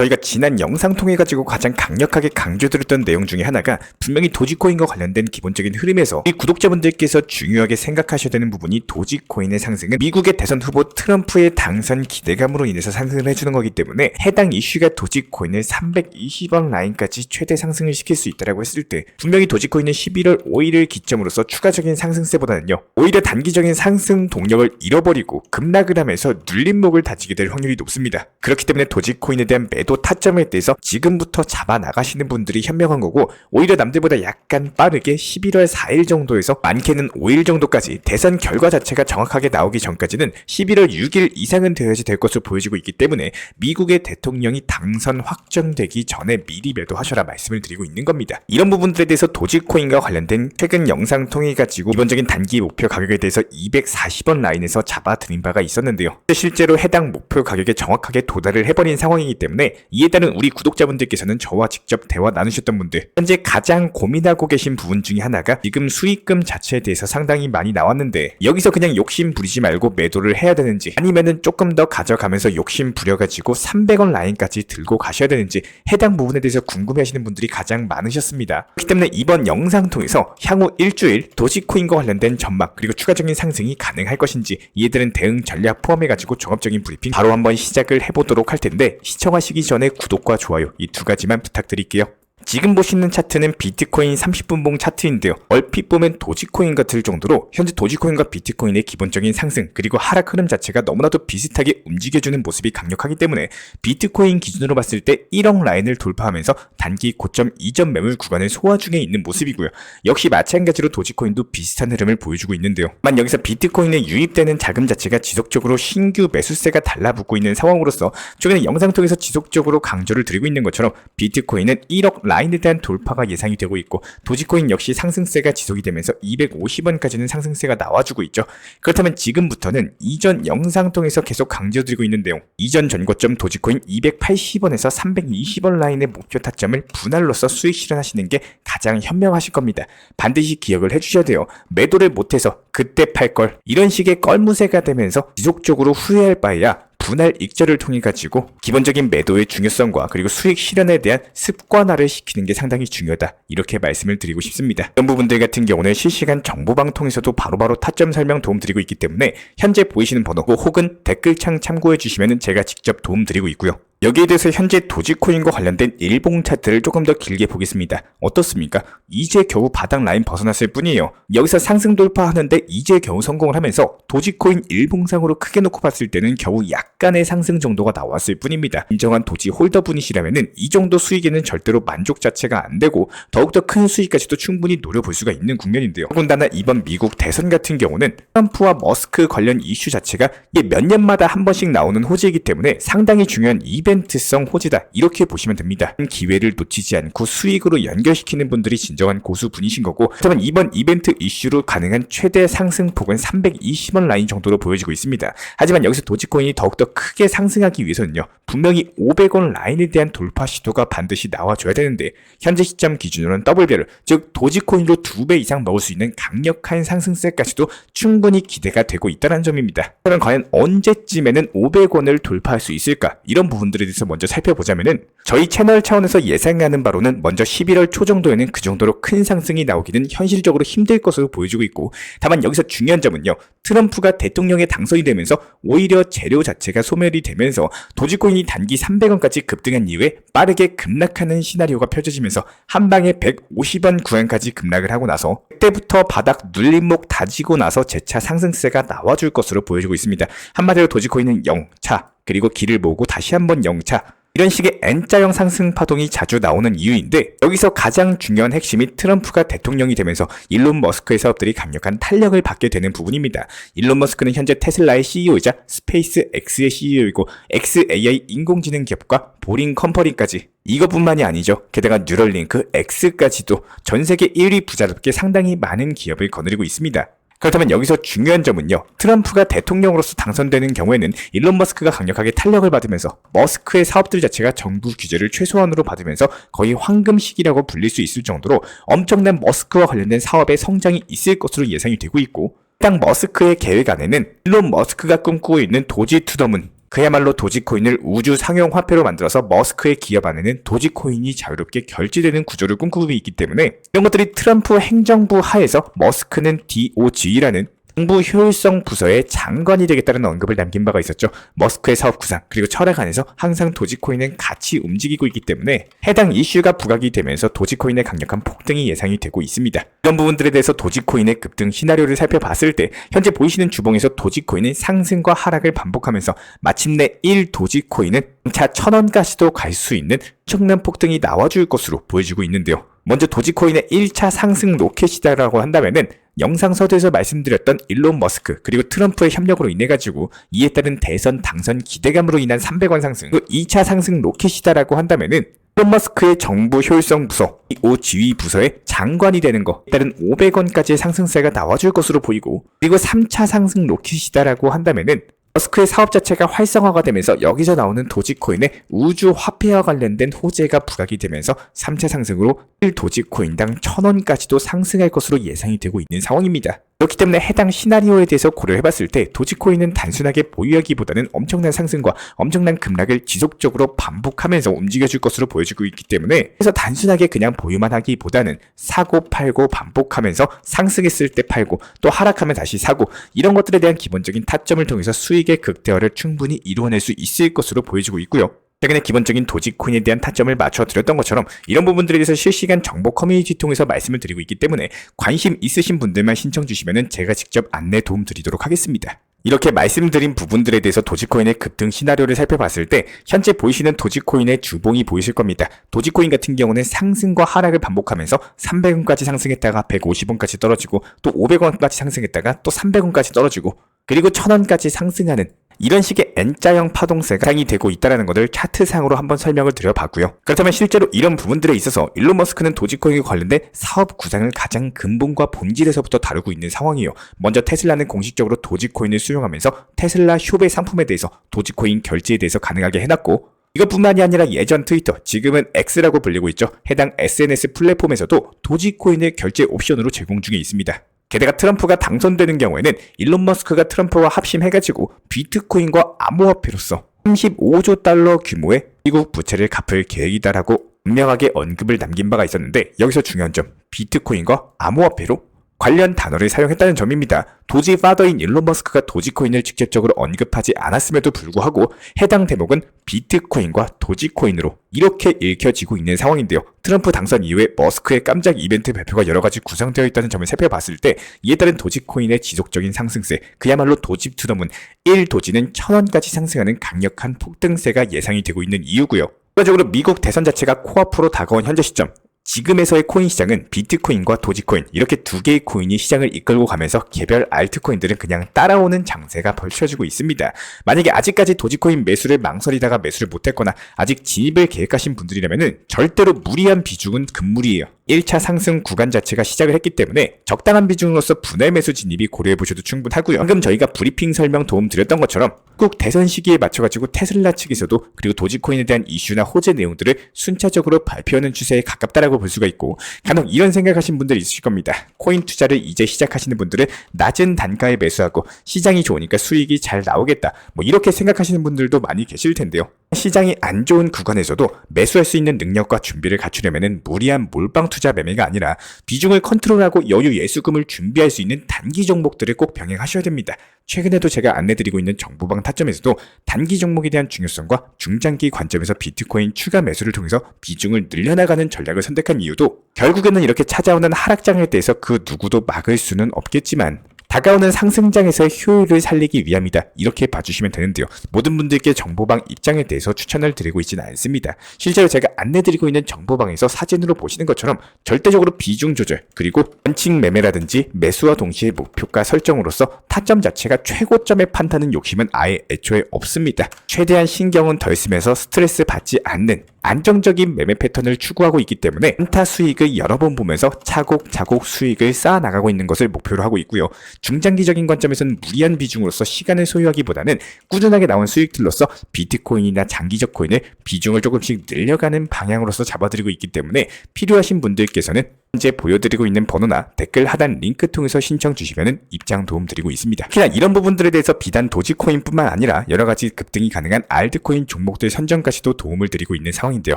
저희가 지난 영상 통해 가지고 가장 강력하게 강조드렸던 내용 중에 하나가 분명히 도지코인과 관련된 기본적인 흐름에서 이 구독자분들께서 중요하게 생각하셔야 되는 부분이 도지코인의 상승은 미국의 대선 후보 트럼프의 당선 기대감으로 인해서 상승을 해주는 거기 때문에 해당 이슈가 도지코인을 320원 라인까지 최대 상승을 시킬 수 있다고 했을 때 분명히 도지코인은 11월 5일을 기점으로서 추가적인 상승세보다는요 오히려 단기적인 상승 동력을 잃어버리고 급락을 하면서 눌림목을 다지게 될 확률이 높습니다. 그렇기 때문에 도지코인에 대한 매도 타점에 대해서 지금부터 잡아 나가시는 분들이 현명한 거고 오히려 남들보다 약간 빠르게 11월 4일 정도에서 많게는 5일 정도까지 대선 결과 자체가 정확하게 나오기 전까지는 11월 6일 이상은 되어야지 될 것으로 보여지고 있기 때문에 미국의 대통령이 당선 확정되기 전에 미리 매도하셔라 말씀을 드리고 있는 겁니다. 이런 부분들에 대해서 도지코인과 관련된 최근 영상 통해 가지고 기본적인 단기 목표 가격에 대해서 240원 라인에서 잡아드린 바가 있었는데요. 실제로 해당 목표 가격에 정확하게 도달을 해버린 상황이기 때문에 이에 따른 우리 구독자분들께서는 저와 직접 대화 나누셨던 분들 현재 가장 고민하고 계신 부분 중에 하나가 지금 수익금 자체에 대해서 상당히 많이 나왔는데 여기서 그냥 욕심 부리지 말고 매도를 해야 되는지 아니면은 조금 더 가져가면서 욕심 부려가지고 300원 라인까지 들고 가셔야 되는지 해당 부분에 대해서 궁금해하시는 분들이 가장 많으셨습니다. 그렇기 때문에 이번 영상 통해서 향후 일주일 도지코인과 관련된 전망 그리고 추가적인 상승이 가능할 것인지 이에 대한 대응 전략 포함해가지고 종합적인 브리핑 바로 한번 시작을 해보도록 할 텐데 시청하시기 전에 구독과 좋아요 이 두 가지만 부탁드릴게요. 지금 보시는 차트는 비트코인 30분봉 차트인데요. 얼핏 보면 도지코인 같을 정도로 현재 도지코인과 비트코인의 기본적인 상승 그리고 하락 흐름 자체가 너무나도 비슷하게 움직여주는 모습이 강력하기 때문에 비트코인 기준으로 봤을 때 1억 라인을 돌파하면서 단기 고점 이전 매물 구간을 소화 중에 있는 모습이고요. 역시 마찬가지로 도지코인도 비슷한 흐름을 보여주고 있는데요. 만 여기서 비트코인에 유입되는 자금 자체가 지속적으로 신규 매수세가 달라붙고 있는 상황으로서 최근에 영상 통해서 지속적으로 강조를 드리고 있는 것처럼 비트코인은 1억 라인 에 대한 돌파가 예상이 되고 있고 도지코인 역시 상승세가 지속이 되면서 250원까지는 상승세가 나와주고 있죠. 그렇다면 지금부터는 이전 영상 통해서 계속 강조드리고 있는 내용 이전 전고점 도지코인 280원에서 320원 라인의 목표 타점을 분할로서 수익 실현하시는 게 가장 현명하실 겁니다. 반드시 기억을 해주셔야 돼요. 매도를 못해서 그때 팔 걸 이런 식의 껄무새가 되면서 지속적으로 후회할 바에야 분할 익절을 통해 가지고 기본적인 매도의 중요성과 그리고 수익 실현에 대한 습관화를 시키는 게 상당히 중요하다 이렇게 말씀을 드리고 싶습니다. 이런 부분들 같은 경우는 실시간 정보방 통해서도 바로바로 타점 설명 도움 드리고 있기 때문에 현재 보이시는 번호 혹은 댓글창 참고해 주시면 제가 직접 도움 드리고 있고요. 여기에 대해서 현재 도지코인과 관련된 일봉 차트를 조금 더 길게 보겠습니다. 어떻습니까? 이제 겨우 바닥 라인 벗어났을 뿐이에요. 여기서 상승 돌파하는데 이제 겨우 성공을 하면서 도지코인 일봉상으로 크게 놓고 봤을 때는 겨우 약간의 상승 정도가 나왔을 뿐입니다. 인정한 도지 홀더 분이시라면은 이 정도 수익에는 절대로 만족 자체가 안 되고 더욱더 큰 수익까지도 충분히 노려볼 수가 있는 국면인데요. 더군다나 이번 미국 대선 같은 경우는 트럼프와 머스크 관련 이슈 자체가 몇 년마다 한 번씩 나오는 호재이기 때문에 상당히 중요한 이벤 트성 호재다 이렇게 보시면 됩니다. 기회를 놓치지 않고 수익으로 연결시키는 분들이 진정한 고수분이신 거고 그렇다면 이번 이벤트 이슈로 가능한 최대 상승폭은 320원 라인 정도로 보여지고 있습니다. 하지만 여기서 도지코인이 더욱더 크게 상승하기 위해서는요 분명히 500원 라인에 대한 돌파 시도가 반드시 나와줘야 되는데 현재 시점 기준으로는 더블별 즉 도지코인으로 2배 이상 먹을 수 있는 강력한 상승세까지도 충분히 기대가 되고 있다는 점입니다. 그럼 과연 언제쯤에는 500원을 돌파할 수 있을까 이런 부분들 에 대해서 먼저 살펴보자면은 저희 채널 차원에서 예상하는 바로는 먼저 11월 초 정도에는 그 정도로 큰 상승이 나오기는 현실적으로 힘들 것으로 보여지고 있고 다만 여기서 중요한 점은요 트럼프가 대통령에 당선이 되면서 오히려 재료 자체가 소멸이 되면서 도지코인이 단기 300원까지 급등한 이후에 빠르게 급락하는 시나리오가 펼쳐지면서 한 방에 150원 구간까지 급락을 하고 나서 그때부터 바닥 눌림목 다지고 나서 재차 상승세가 나와줄 것으로 보여지고 있습니다. 한마디로 도지코인은 0차 그리고 길을 모으고 다시 한번 0차 이런 식의 N자형 상승 파동이 자주 나오는 이유인데 여기서 가장 중요한 핵심이 트럼프가 대통령이 되면서 일론 머스크의 사업들이 강력한 탄력을 받게 되는 부분입니다. 일론 머스크는 현재 테슬라의 CEO이자 스페이스 X의 CEO이고 XAI 인공지능 기업과 보링 컴퍼니까지 이것뿐만이 아니죠. 게다가 뉴럴링크 X까지도 전 세계 1위 부자답게 상당히 많은 기업을 거느리고 있습니다. 그렇다면 여기서 중요한 점은요. 트럼프가 대통령으로서 당선되는 경우에는 일론 머스크가 강력하게 탄력을 받으면서 머스크의 사업들 자체가 정부 규제를 최소한으로 받으면서 거의 황금 시기라고 불릴 수 있을 정도로 엄청난 머스크와 관련된 사업의 성장이 있을 것으로 예상이 되고 있고 해당 머스크의 계획 안에는 일론 머스크가 꿈꾸고 있는 도지 투더문 그야말로 도지코인을 우주 상용 화폐로 만들어서 머스크의 기업 안에는 도지코인이 자유롭게 결제되는 구조를 꿈꾸고 있기 때문에 이런 것들이 트럼프 행정부 하에서 머스크는 DOG라는 정부 효율성 부서의 장관이 되겠다는 언급을 남긴 바가 있었죠. 머스크의 사업 구상 그리고 철학 안에서 항상 도지코인은 같이 움직이고 있기 때문에 해당 이슈가 부각이 되면서 도지코인의 강력한 폭등이 예상이 되고 있습니다. 이런 부분들에 대해서 도지코인의 급등 시나리오를 살펴봤을 때 현재 보이시는 주봉에서 도지코인은 상승과 하락을 반복하면서 마침내 1 도지코인은 차 1000원까지도 갈 수 있는 엄청난 폭등이 나와줄 것으로 보여지고 있는데요. 먼저 도지코인의 1차 상승 로켓이다라고 한다면은 영상 서두에서 말씀드렸던 일론 머스크 그리고 트럼프의 협력으로 인해 가지고 이에 따른 대선 당선 기대감으로 인한 300원 상승 그 2차 상승 로켓이다라고 한다면은 일론 머스크의 정부 효율성 부서 오 지휘 부서의 장관이 되는 거 따른 500원까지의 상승세가 나와줄 것으로 보이고 그리고 3차 상승 로켓이다라고 한다면은 머스크의 사업 자체가 활성화가 되면서 여기서 나오는 도지코인의 우주 화폐와 관련된 호재가 부각이 되면서 3차 상승으로 1도지코인당 1000원까지도 상승할 것으로 예상이 되고 있는 상황입니다. 그렇기 때문에 해당 시나리오에 대해서 고려해봤을 때 도지코인은 단순하게 보유하기보다는 엄청난 상승과 엄청난 급락을 지속적으로 반복하면서 움직여줄 것으로 보여지고 있기 때문에 그래서 단순하게 그냥 보유만 하기보다는 사고 팔고 반복하면서 상승했을 때 팔고 또 하락하면 다시 사고 이런 것들에 대한 기본적인 타점을 통해서 수익의 극대화를 충분히 이루어낼 수 있을 것으로 보여지고 있고요. 최근에 기본적인 도지코인에 대한 타점을 맞춰 드렸던 것처럼 이런 부분들에 대해서 실시간 정보 커뮤니티 통해서 말씀을 드리고 있기 때문에 관심 있으신 분들만 신청 주시면 제가 직접 안내 도움 드리도록 하겠습니다. 이렇게 말씀드린 부분들에 대해서 도지코인의 급등 시나리오를 살펴봤을 때 현재 보이시는 도지코인의 주봉이 보이실 겁니다. 도지코인 같은 경우는 상승과 하락을 반복하면서 300원까지 상승했다가 150원까지 떨어지고 또 500원까지 상승했다가 또 300원까지 떨어지고 그리고 1000원까지 상승하는 이런 식의 N자형 파동세가 상이 되고 있다는 것을 차트상으로 한번 설명을 드려봤고요. 그렇다면 실제로 이런 부분들에 있어서 일론 머스크는 도지코인에 관련된 사업 구상을 가장 근본과 본질에서부터 다루고 있는 상황이에요. 먼저 테슬라는 공식적으로 도지코인을 수용하면서 테슬라 숍의 상품에 대해서 도지코인 결제에 대해서 가능하게 해놨고 이것뿐만이 아니라 예전 트위터, 지금은 X라고 불리고 있죠. 해당 SNS 플랫폼에서도 도지코인의 결제 옵션으로 제공 중에 있습니다. 게다가 트럼프가 당선되는 경우에는 일론 머스크가 트럼프와 합심해가지고 비트코인과 암호화폐로서 35조 달러 규모의 미국 부채를 갚을 계획이다라고 분명하게 언급을 남긴 바가 있었는데 여기서 중요한 점 비트코인과 암호화폐로 관련 단어를 사용했다는 점입니다. 도지 파더인 일론 머스크가 도지코인을 직접적으로 언급하지 않았음에도 불구하고 해당 대목은 비트코인과 도지코인으로 이렇게 읽혀지고 있는 상황인데요. 트럼프 당선 이후에 머스크의 깜짝 이벤트 발표가 여러 가지 구성되어 있다는 점을 살펴봤을 때 이에 따른 도지코인의 지속적인 상승세, 그야말로 도집 투더문 1도지는 1000원까지 상승하는 강력한 폭등세가 예상이 되고 있는 이유고요. 추가적으로 미국 대선 자체가 코앞으로 다가온 현재 시점, 지금에서의 코인 시장은 비트코인과 도지코인 이렇게 두 개의 코인이 시장을 이끌고 가면서 개별 알트코인들은 그냥 따라오는 장세가 벌쳐지고 있습니다. 만약에 아직까지 도지코인 매수를 망설이다가 매수를 못했거나 아직 진입을 계획하신 분들이라면 절대로 무리한 비중은 금물이에요. 1차 상승 구간 자체가 시작을 했기 때문에 적당한 비중으로서 분할 매수 진입이 고려해 보셔도 충분하고요. 방금 저희가 브리핑 설명 도움 드렸던 것처럼 꼭 대선 시기에 맞춰가지고 테슬라 측에서도 그리고 도지코인에 대한 이슈나 호재 내용들을 순차적으로 발표하는 추세에 가깝다라고 볼 수가 있고 간혹 이런 생각하신 분들이 있으실 겁니다. 코인 투자를 이제 시작하시는 분들은 낮은 단가에 매수하고 시장이 좋으니까 수익이 잘 나오겠다. 뭐 이렇게 생각하시는 분들도 많이 계실 텐데요. 시장이 안 좋은 구간에서도 매수할 수 있는 능력과 준비를 갖추려면 무리한 몰빵 투자 매매가 아니라 비중을 컨트롤하고 여유 예수금을 준비할 수 있는 단기 종목들을 꼭 병행하셔야 됩니다. 최근에도 제가 안내드리고 있는 정보방 타점에서도 단기 종목에 대한 중요성과 중장기 관점에서 비트코인 추가 매수를 통해서 비중을 늘려나가는 전략을 선택한 이유도 결국에는 이렇게 찾아오는 하락장에 대해서 그 누구도 막을 수는 없겠지만 다가오는 상승장에서의 효율을 살리기 위함이다. 이렇게 봐주시면 되는데요. 모든 분들께 정보방 입장에 대해서 추천을 드리고 있지는 않습니다. 실제로 제가 안내드리고 있는 정보방에서 사진으로 보시는 것처럼 절대적으로 비중 조절, 그리고 원칙 매매라든지 매수와 동시에 목표가 설정으로서 타점 자체가 최고점에 판다는 욕심은 아예 애초에 없습니다. 최대한 신경은 덜 쓰면서 스트레스 받지 않는 안정적인 매매 패턴을 추구하고 있기 때문에 안타 수익을 여러 번 보면서 차곡차곡 수익을 쌓아 나가고 있는 것을 목표로 하고 있고요. 중장기적인 관점에서는 무리한 비중으로서 시간을 소유하기보다는 꾸준하게 나온 수익들로서 비트코인이나 장기적 코인을 비중을 조금씩 늘려가는 방향으로서 잡아드리고 있기 때문에 필요하신 분들께서는 현재 보여드리고 있는 번호나 댓글 하단 링크 통해서 신청 주시면 입장 도움 드리고 있습니다. 특히나 이런 부분들에 대해서 비단 도지코인뿐만 아니라 여러 가지 급등이 가능한 알트코인 종목들 선정까지도 도움을 드리고 있는 상황인데요.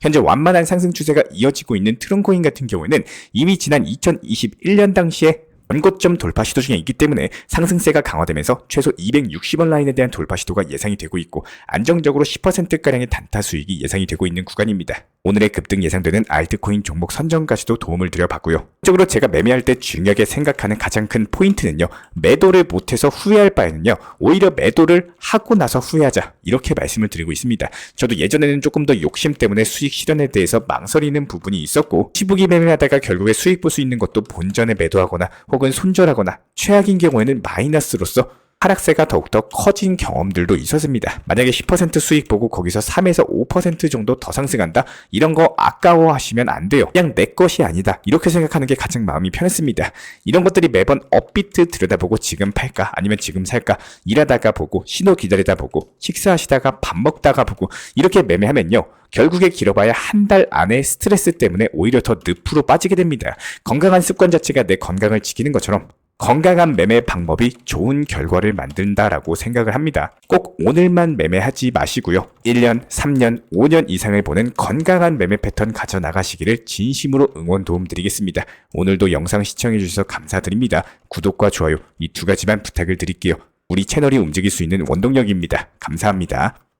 현재 완만한 상승 추세가 이어지고 있는 트론코인 같은 경우에는 이미 지난 2021년 당시에 원고점 돌파 시도 중에 있기 때문에 상승세가 강화되면서 최소 260원 라인에 대한 돌파 시도가 예상이 되고 있고 안정적으로 10%가량의 단타 수익이 예상이 되고 있는 구간입니다. 오늘의 급등 예상되는 알트코인 종목 선정까지도 도움을 드려봤고요. 적으로 제가 매매할 때 중요하게 생각하는 가장 큰 포인트는요. 매도를 못해서 후회할 바에는요. 오히려 매도를 하고 나서 후회하자 이렇게 말씀을 드리고 있습니다. 저도 예전에는 조금 더 욕심 때문에 수익 실현에 대해서 망설이는 부분이 있었고 시부기 매매하다가 결국에 수익 볼 수 있는 것도 본전에 매도하거나 혹은 손절하거나 최악인 경우에는 마이너스로서 하락세가 더욱더 커진 경험들도 있었습니다. 만약에 10% 수익 보고 거기서 3에서 5% 정도 더 상승한다? 이런 거 아까워 하시면 안 돼요. 그냥 내 것이 아니다. 이렇게 생각하는 게 가장 마음이 편했습니다. 이런 것들이 매번 업비트 들여다보고 지금 팔까? 아니면 지금 살까? 일하다가 보고, 신호 기다리다 보고, 식사하시다가 밥 먹다가 보고, 이렇게 매매하면요. 결국에 길어봐야 한 달 안에 스트레스 때문에 오히려 더 늪으로 빠지게 됩니다. 건강한 습관 자체가 내 건강을 지키는 것처럼 건강한 매매 방법이 좋은 결과를 만든다라고 생각을 합니다. 꼭 오늘만 매매하지 마시고요. 1년, 3년, 5년 이상을 보는 건강한 매매 패턴 가져 나가시기를 진심으로 응원 도움 드리겠습니다. 오늘도 영상 시청해 주셔서 감사드립니다. 구독과 좋아요 이 두 가지만 부탁을 드릴게요. 우리 채널이 움직일 수 있는 원동력입니다. 감사합니다.